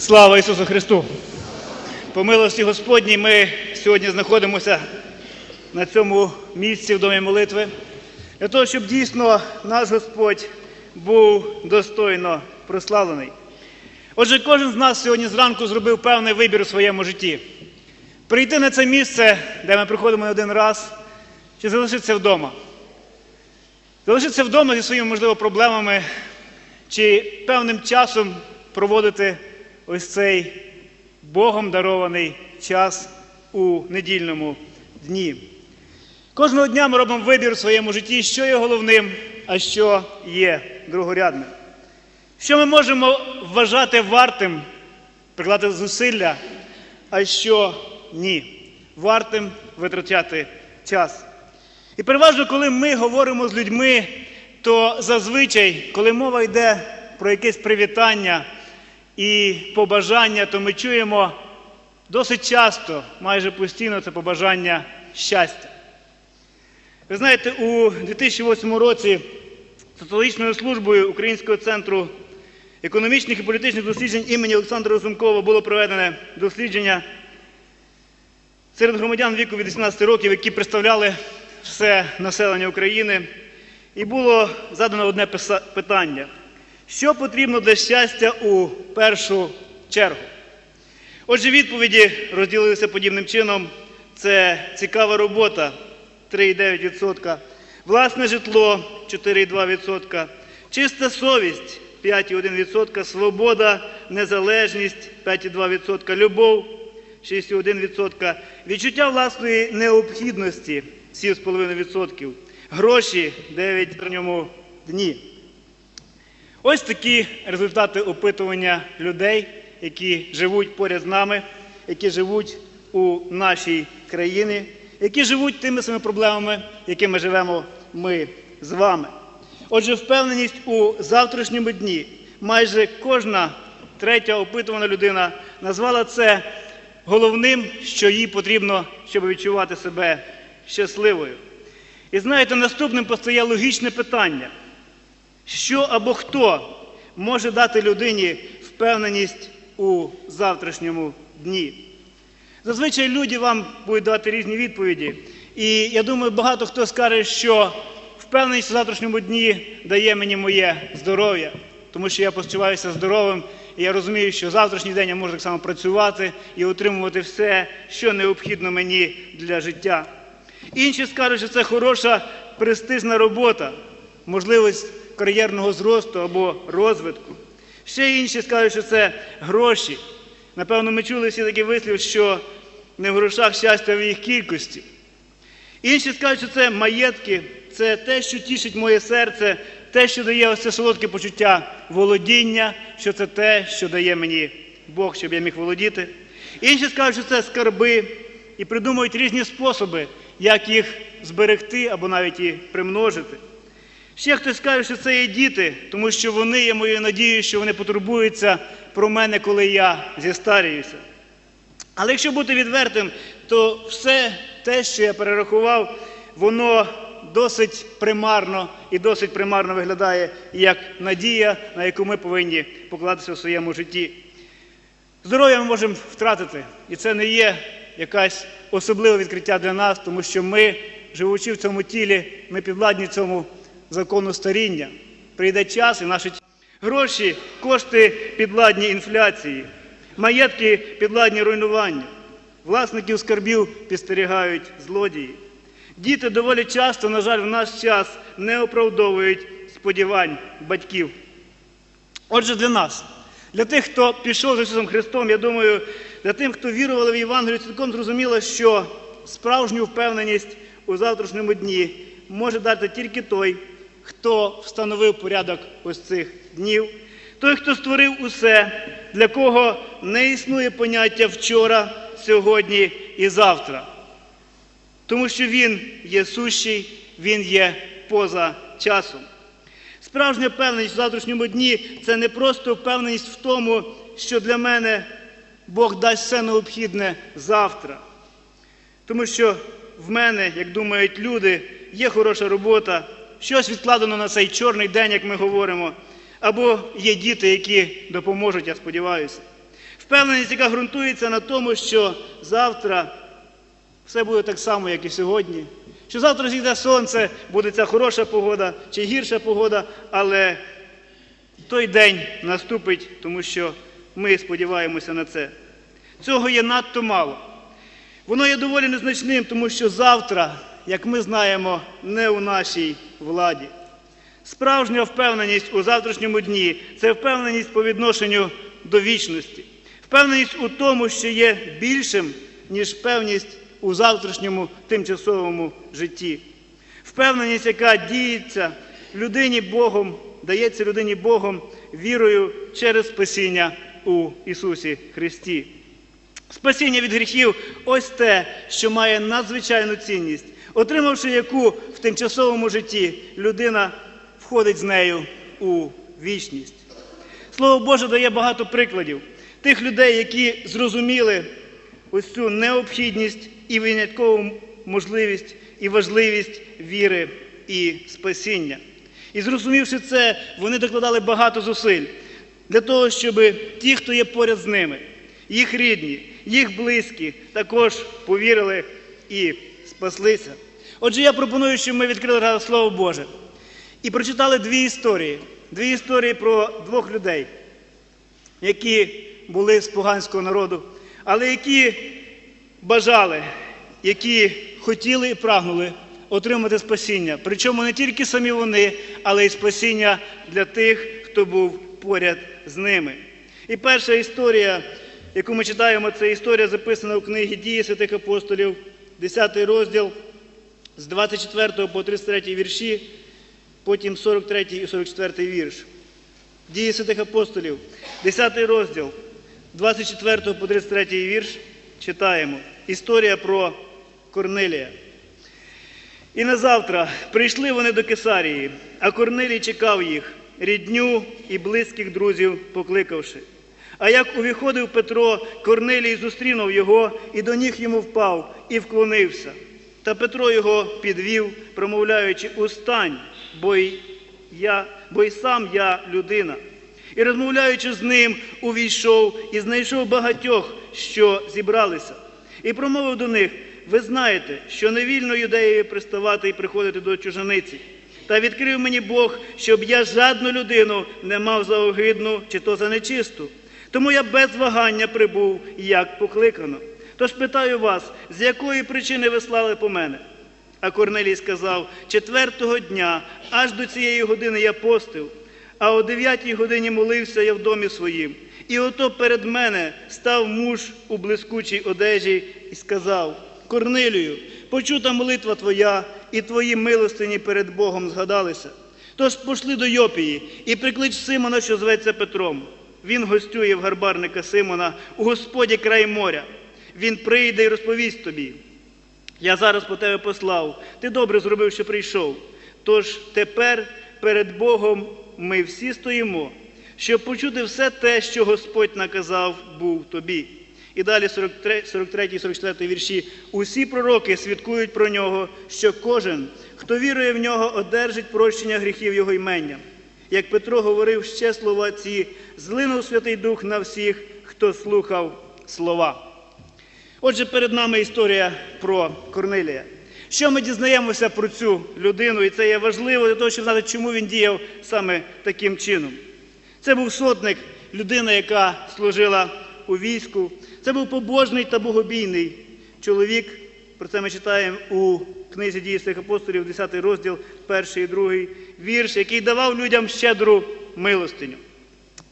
Слава Ісусу Христу! По милості Господній ми сьогодні знаходимося на цьому місці в домі молитви для того, щоб дійсно наш Господь був достойно прославлений. Отже, кожен з нас сьогодні зранку зробив певний вибір у своєму житті. Прийти на це місце, де ми приходимо не один раз, чи залишитися вдома. Залишитися вдома зі своїми, можливо, проблемами, чи певним часом проводити ось цей Богом дарований час у недільному дні. Кожного дня ми робимо вибір у своєму житті, що є головним, а що є другорядним. Що ми можемо вважати вартим прикладати зусилля, а що ні, вартим витрачати час. І переважно, коли ми говоримо з людьми, то зазвичай, коли мова йде про якесь привітання і побажання, то ми чуємо досить часто, майже постійно, це побажання щастя. Ви знаєте, у 2008 році соціологічною службою Українського центру економічних і політичних досліджень імені Олександра Розумкова було проведене дослідження серед громадян віку від 18 років, які представляли все населення України. І було задано одне питання: що потрібно для щастя у першу чергу? Отже, відповіді розділилися подібним чином: це цікава робота 3,9%, власне житло 4,2%, чиста совість 5,1%, свобода, незалежність 5,2%, любов 6,1%, відчуття власної необхідності 7,5%, гроші 9 в ньому дні. Ось такі результати опитування людей, які живуть поряд з нами, які живуть у нашій країні, які живуть тими самими проблемами, якими живемо ми з вами. Отже, впевненість у завтрашньому дні. Майже кожна третя опитувана людина назвала це головним, що їй потрібно, щоб відчувати себе щасливою. І знаєте, наступним постає логічне питання: що або хто може дати людині впевненість у завтрашньому дні? Зазвичай люди вам будуть давати різні відповіді. І я думаю, багато хто скаже, що впевненість у завтрашньому дні дає мені моє здоров'я, тому що я почуваюся здоровим, і я розумію, що завтрашній день я можу так само працювати і отримувати все, що необхідно мені для життя. Інші скажуть, що це хороша престижна робота, можливість кар'єрного зросту або розвитку. Ще інші скажуть, що це гроші. Напевно, ми чули всі такі вислів, що не в грошах щастя, а в їх кількості. Інші скажуть, що це маєтки, це те, що тішить моє серце, те, що дає ось це солодке почуття володіння, що це те, що дає мені Бог, щоб я міг володіти. Інші скажуть, що це скарби і придумують різні способи, як їх зберегти або навіть і примножити. Ще хтось скаже, що це є діти, тому що вони є моєю надією, що вони потурбуються про мене, коли я зістаріюся. Але якщо бути відвертим, то все те, що я перерахував, воно досить примарно і досить примарно виглядає як надія, на яку ми повинні покладатися в своєму житті. Здоров'я ми можемо втратити, і це не є якесь особливе відкриття для нас, тому що ми, живучи в цьому тілі, ми підвладні цьому закону старіння. Прийде час і наші гроші, кошти підвладні інфляції, маєтки підвладні руйнуванню, власників скарбів підстерігають злодії. Діти доволі часто, на жаль, в наш час не оправдовують сподівань батьків. Отже, для нас, для тих, хто пішов з Ісусом Христом, я думаю, для тих, хто вірували в Євангелію, цілком зрозуміло, що справжню впевненість у завтрашньому дні може дати тільки той, хто встановив порядок ось цих днів, той, хто створив усе, для кого не існує поняття вчора, сьогодні і завтра. Тому що Він є сущий, Він є поза часом. Справжня впевненість в завтрашньому дні це не просто впевненість в тому, що для мене Бог дасть все необхідне завтра. Тому що в мене, як думають люди, є хороша робота, щось відкладено на цей чорний день, як ми говоримо. Або є діти, які допоможуть, я сподіваюся. Впевненість, яка ґрунтується на тому, що завтра все буде так само, як і сьогодні. Що завтра зійде сонце, буде ця хороша погода чи гірша погода, але той день наступить, тому що ми сподіваємося на це. Цього є надто мало. Воно є доволі незначним, тому що завтра, як ми знаємо, не у нашій владі. Справжня впевненість у завтрашньому дні це впевненість по відношенню до вічності, впевненість у тому, що є більшим, ніж певність у завтрашньому тимчасовому житті. Впевненість, яка діється людині Богом, дається людині Богом вірою через спасіння у Ісусі Христі. Спасіння від гріхів ось те, що має надзвичайну цінність, отримавши яку в тимчасовому житті людина входить з нею у вічність. Слово Боже дає багато прикладів тих людей, які зрозуміли ось цю необхідність і виняткову можливість і важливість віри і спасіння. І зрозумівши це, вони докладали багато зусиль для того, щоб ті, хто є поряд з ними, їх рідні, їх близькі, також повірили і спаслися. Отже, я пропоную, щоб ми відкрили Слово Боже і прочитали дві історії. Дві історії про двох людей, які були з поганського народу, але які бажали, які хотіли і прагнули отримати спасіння. Причому не тільки самі вони, але й спасіння для тих, хто був поряд з ними. І перша історія, яку ми читаємо, це історія записана у книгі Дії святих апостолів, 10 розділ з 24 по 33 вірші, потім 43 і 44 вірш. Дії святих апостолів, 10 розділ, 24 по 33 вірш читаємо. Історія про Корнилія. І на завтра прийшли вони до Кесарії, а Корнилій чекав їх, рідню і близьких друзів покликавши. А як увіходив Петро, Корнилій зустрінув його і до ніг йому впав і вклонився. Та Петро його підвів, промовляючи: Устань, бо й я, бо й сам я людина. І розмовляючи з ним, увійшов і знайшов багатьох, що зібралися, і промовив до них: ви знаєте, що не вільно юдеєві приставати і приходити до чужаниці. Та відкрив мені Бог, щоб я жадну людину не мав за огидну чи то за нечисту. Тому я без вагання прибув, як покликано. Тож питаю вас, з якої причини ви слали по мене? А Корнелій сказав: четвертого дня, аж до цієї години я постив, а о дев'ятій годині молився я в домі своїм. І ото перед мене став муж у блискучій одежі і сказав: Корнилію, почута молитва твоя, і твої милостині перед Богом згадалися. Тож пошли до Йопії і приклич Симона, що зветься Петром. Він гостює в гарбарника Симона у Господі край моря. Він прийде і розповість тобі. Я зараз по тебе послав. Ти добре зробив, що прийшов. Тож тепер перед Богом ми всі стоїмо, щоб почути все те, що Господь наказав був тобі. І далі 43 і 44 вірші. Усі пророки свідкують про нього, що кожен, хто вірує в нього, одержить прощення гріхів його іменням. Як Петро говорив ще слова ці, злинув Святий Дух на всіх, хто слухав слова. Отже, перед нами історія про Корнилія. Що ми дізнаємося про цю людину, і це є важливо для того, щоб знати, чому він діяв саме таким чином. Це був сотник, людина, яка служила у війську. Це був побожний та богобійний чоловік. Про це ми читаємо у книзі дії святих апостолів, 10 розділ, перший і другий вірш, який давав людям щедру милостиню.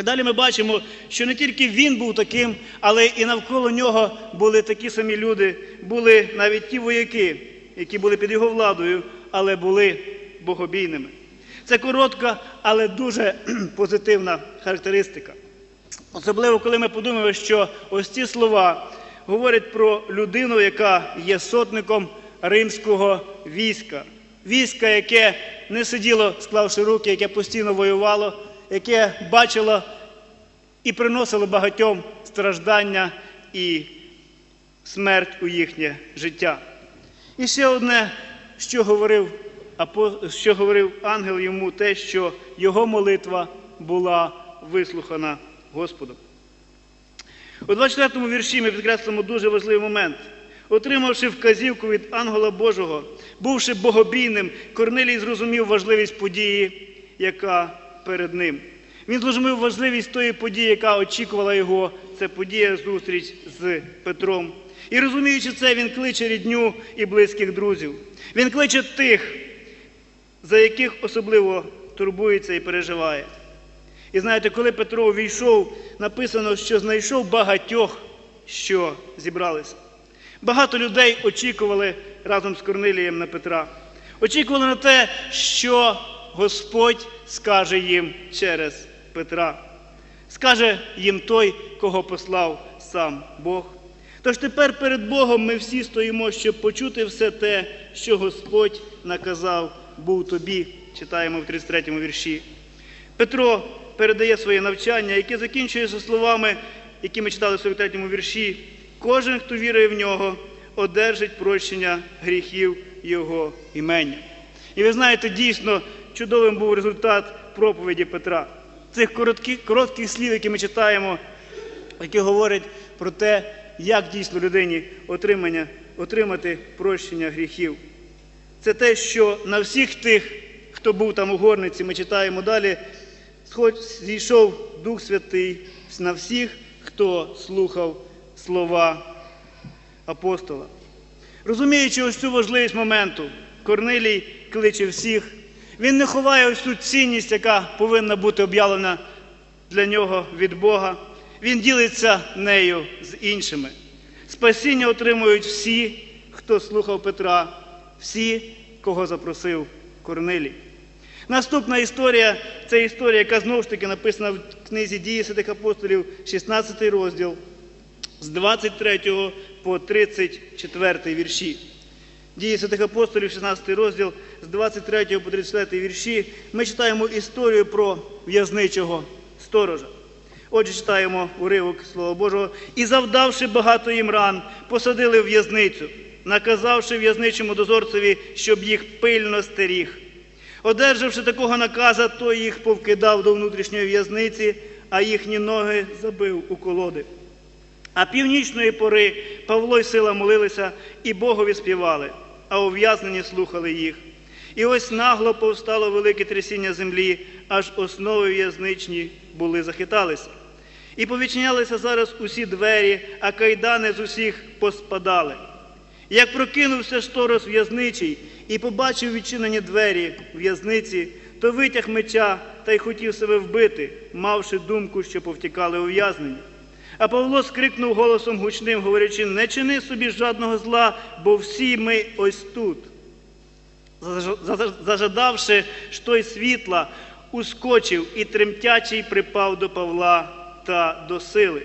І далі ми бачимо, що не тільки він був таким, але і навколо нього були такі самі люди, були навіть ті вояки, які були під його владою, але були богобійними. Це коротка, але дуже позитивна характеристика. Особливо, коли ми подумаємо, що ось ці слова говорять про людину, яка є сотником римського війська. Війська, яке не сиділо, склавши руки, яке постійно воювало, яке бачило і приносило багатьом страждання і смерть у їхнє життя. І ще одне, що говорив, що говорив ангел йому, те, що його молитва була вислухана Господом. У 24 му вірші ми підкреслимо дуже важливий момент. Отримавши вказівку від ангела Божого, бувши богобійним, Корнилій зрозумів важливість події, яка перед ним. Він зрозумів важливість тої події, яка очікувала його. Це подія зустріч з Петром. І розуміючи це, він кличе рідню і близьких друзів. Він кличе тих, за яких особливо турбується і переживає. І знаєте, коли Петро увійшов, написано, що знайшов багатьох, що зібралися. Багато людей очікували разом з Корнилієм на Петра. Очікували на те, що Господь скаже їм через Петра. Скаже їм той, кого послав сам Бог. Тож тепер перед Богом ми всі стоїмо, щоб почути все те, що Господь наказав був тобі, читаємо в 33 му вірші. Петро передає своє навчання, яке закінчується словами, які ми читали в 43 му вірші. Кожен, хто вірує в нього, одержить прощення гріхів Його імення. І ви знаєте, дійсно чудовим був результат проповіді Петра. Цих коротких, коротких слів, які ми читаємо, які говорять про те, як дійсно людині отримання, отримати прощення гріхів. Це те, що на всіх тих, хто був там у горниці, ми читаємо далі, зійшов Дух Святий на всіх, хто слухав слова апостола. Розуміючи ось цю важливість моменту, Корнилій кличе всіх. Він не ховає ось цінність, яка повинна бути об'явлена для нього від Бога. Він ділиться нею з іншими. Спасіння отримують всі, хто слухав Петра, всі, кого запросив Корнилій. Наступна історія це історія, яка знову ж таки написана в книзі Дії Святих Апостолів, 16 розділ, з 23 по 34 вірші. Дії Святих Апостолів, 16 розділ, з 23 по 34 вірші, ми читаємо історію про в'язничого сторожа. Отже, читаємо уривок Слова Божого. І завдавши багато їм ран, посадили в в'язницю, наказавши в'язничому дозорцеві, щоб їх пильно стеріг. Одержавши такого наказа, той їх повкидав до внутрішньої в'язниці, а їхні ноги забив у колоди. А північної пори Павло й сила молилися і Богові співали, а ув'язнені слухали їх. І ось нагло повстало велике трясіння землі, аж основи в'язничні були захиталися. І повідчинялися зараз усі двері, а кайдани з усіх поспадали. Як прокинувся шторос в'язничий і побачив відчинені двері в'язниці, то витяг меча та й хотів себе вбити, мавши думку, що повтікали ув'язнені. А Павло скрикнув голосом гучним, говорячи: не чини собі жадного зла, бо всі ми ось тут. Заж- заж- Зажадавши ж той світла, ускочив і тремтячий припав до Павла та до сили.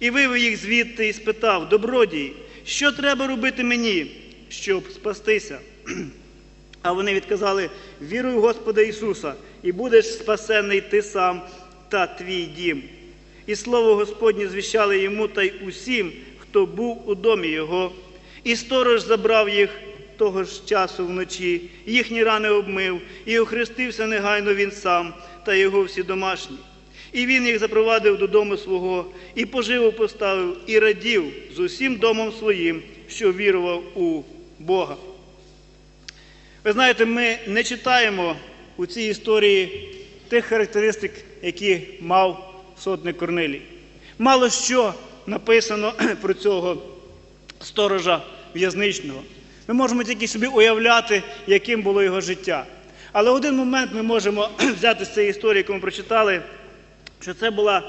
І вивів їх звідти і спитав: Добродії, що треба робити мені, щоб спастися? А вони відказали: Віруй в Господа Ісуса, і будеш спасений ти сам та твій дім. І слово Господнє звіщали йому та й усім, хто був у домі його. І сторож забрав їх того ж часу вночі, їхні рани обмив, і охрестився негайно він сам та його всі домашні. І він їх запровадив додому свого, і поживу поставив, і радів з усім домом своїм, що вірував у Бога. Ви знаєте, ми не читаємо у цій історії тих характеристик, які мав сотник Корнилій. Мало що написано про цього сторожа в'язничного. Ми можемо тільки собі уявляти, яким було його життя. Але один момент ми можемо взяти з цієї історії, яку ми прочитали, що це була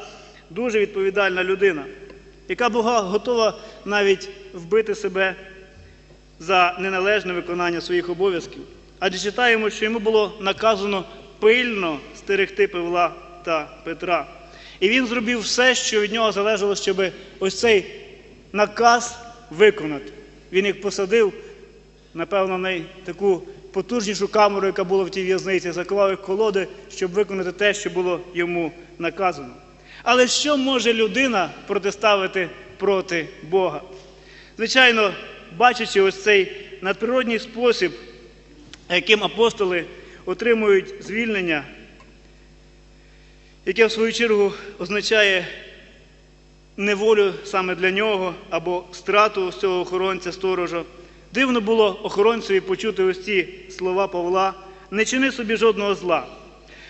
дуже відповідальна людина, яка була готова навіть вбити себе за неналежне виконання своїх обов'язків. Адже читаємо, що йому було наказано пильно стерегти Павла та Петра. І він зробив все, що від нього залежало, щоб ось цей наказ виконати. Він їх посадив, напевно, на таку потужнішу камеру, яка була в тій в'язниці, заковав їх колоди, щоб виконати те, що було йому наказано. Але що може людина протиставити проти Бога? Звичайно, бачачи ось цей надприродній спосіб, яким апостоли отримують звільнення, яке в свою чергу означає неволю саме для нього або страту ось цього охоронця сторожа. Дивно було охоронцеві почути ось ці слова Павла, не чини собі жодного зла.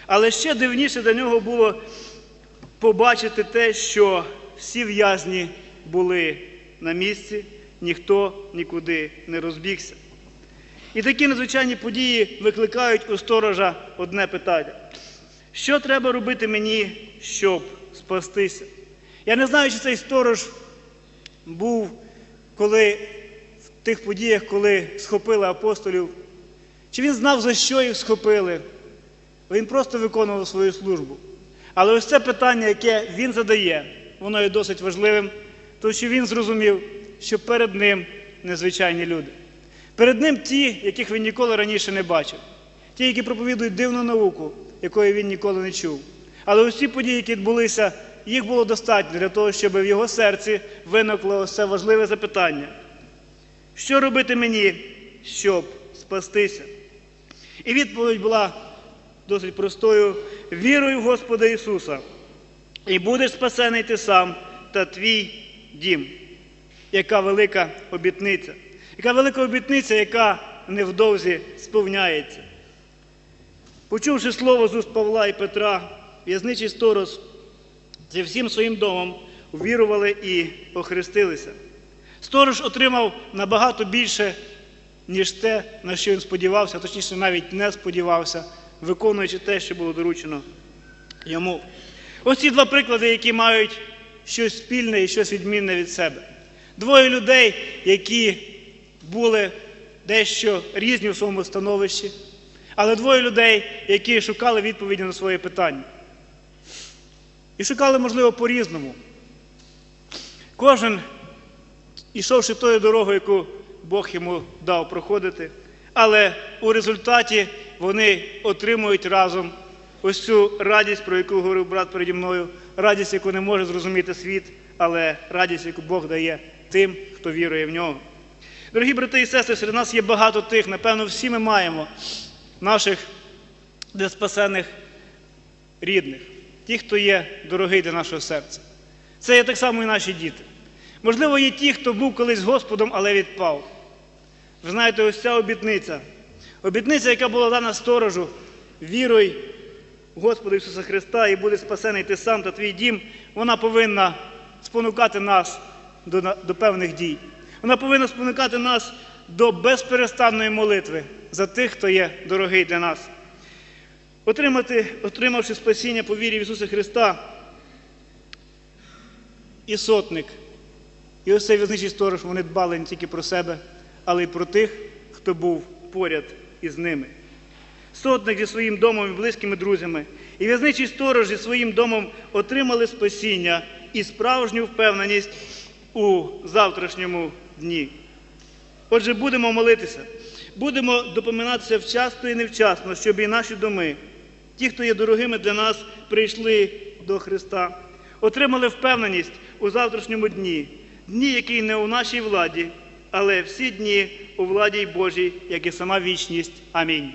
Але ще дивніше для нього було побачити те, що всі в'язні були на місці, ніхто нікуди не розбігся. І такі надзвичайні події викликають у сторожа одне питання: що треба робити мені, щоб спастися? Я не знаю, чи цей сторож був коли в тих подіях, коли схопили апостолів, чи він знав, за що їх схопили. Він просто виконував свою службу. Але ось це питання, яке він задає, воно є досить важливим, тому що він зрозумів, що перед ним незвичайні люди. Перед ним ті, яких він ніколи раніше не бачив, ті, які проповідують дивну науку, якої він ніколи не чув. Але ці події, які відбулися, їх було достатньо для того, щоб в його серці виникло це важливе запитання. Що робити мені, щоб спастися? І відповідь була досить простою: віруй в Господа Ісуса, і будеш спасений ти сам та твій дім. Яка велика обітниця, яка велика обітниця, яка невдовзі сповняється. Почувши слово з уст Павла і Петра, в'язничий сторож зі всім своїм домом увірували і охрестилися. Сторож отримав набагато більше, ніж те, на що він сподівався, точніше, навіть не сподівався, виконуючи те, що було доручено йому. Ось ці два приклади, які мають щось спільне і щось відмінне від себе. Двоє людей, які були дещо різні в своєму становищі, але двоє людей, які шукали відповіді на своє питання. І шукали, можливо, по-різному. Кожен, ішовши тою дорогою, яку Бог йому дав проходити, але у результаті вони отримують разом ось цю радість, про яку говорив брат переді мною, радість, яку не може зрозуміти світ, але радість, яку Бог дає тим, хто вірує в нього. Дорогі брати і сестри, серед нас є багато тих, напевно, всі ми маємо наших неспасених рідних, ті, хто є дорогий для нашого серця. Це є так само і наші діти. Можливо, є ті, хто був колись Господом, але відпав. Ви знаєте, ось ця обітниця. Обітниця, яка була дана сторожу, віруй в Господа Ісуса Христа і буде спасений ти сам та твій дім, вона повинна спонукати нас до, до певних дій. Вона повинна спонукати нас до безперестанної молитви за тих, хто є дорогий для нас. Отримати, отримавши спасіння по вірі в Ісуса Христа, і сотник, і ось візничий сторож, вони дбали не тільки про себе, але й про тих, хто був поряд із ними. Сотник зі своїм домом і близькими друзями, і в'язничий сторож зі своїм домом отримали спасіння і справжню впевненість у завтрашньому дні. Отже, будемо молитися, будемо допоминатися вчасно і невчасно, щоб і наші доми, ті, хто є дорогими для нас, прийшли до Христа, отримали впевненість у завтрашньому дні, дні, який не у нашій владі, але всі дні у владі Божій, як і сама вічність. Амінь.